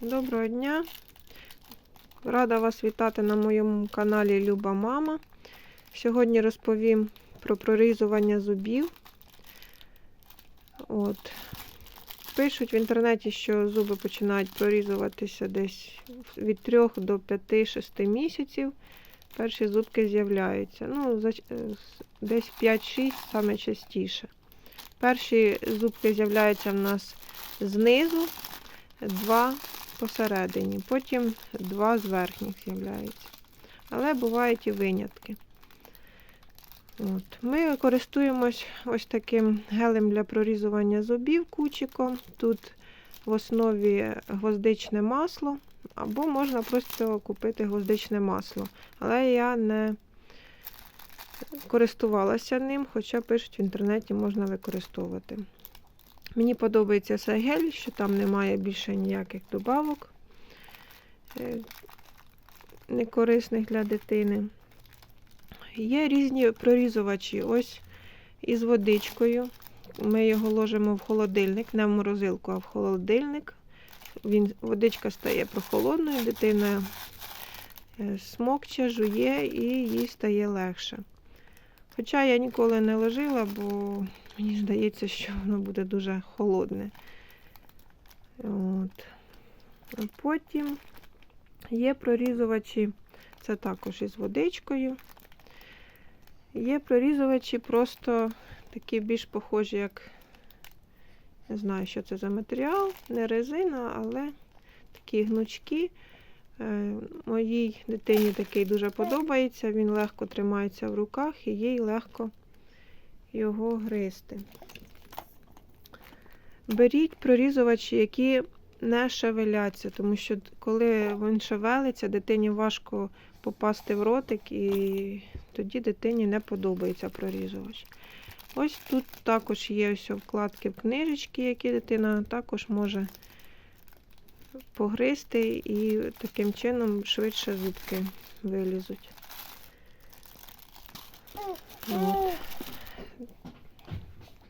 Доброго дня! Рада вас вітати на моєму каналі Люба Мама. Сьогодні розповім про прорізування зубів. От. Пишуть в інтернеті, що зуби починають прорізуватися десь від 3 до 5-6 місяців. Перші зубки з'являються. Ну, е, десь 5-6 саме частіше. Перші зубки з'являються в нас знизу, два посередині, потім два з верхніх з'являються. Але бувають і винятки. От. Ми користуємось ось таким гелем для прорізування зубів кучиком. Тут в основі гвоздичне масло, або можна просто купити гвоздичне масло. Але я не користувалася ним, хоча пишуть в інтернеті можна використовувати. Мені подобається цей гель, що там немає більше ніяких добавок е, некорисних для дитини. Є різні прорізувачі. Ось із водичкою. Ми його ложимо в холодильник, не в морозилку, а в холодильник. Він, водичка стає прохолодною, дитина е, смокче, жує і їй стає легше. Хоча я ніколи не ложила, бо мені здається, що воно буде дуже холодне. От. Потім є прорізувачі, це також із водичкою. Є прорізувачі просто такі більш похожі, як не знаю, що це за матеріал, не резина, але такі гнучки. Е, Моїй дитині такий дуже подобається, він легко тримається в руках і їй легко його гризти. Беріть прорізувачі, які не шевеляться, тому що коли він шевелиться, дитині важко попасти в ротик, і тоді дитині не подобається прорізувач. Ось тут також є ось вкладки в книжечки, які дитина також може погризти, і таким чином швидше зубки вилізуть. От.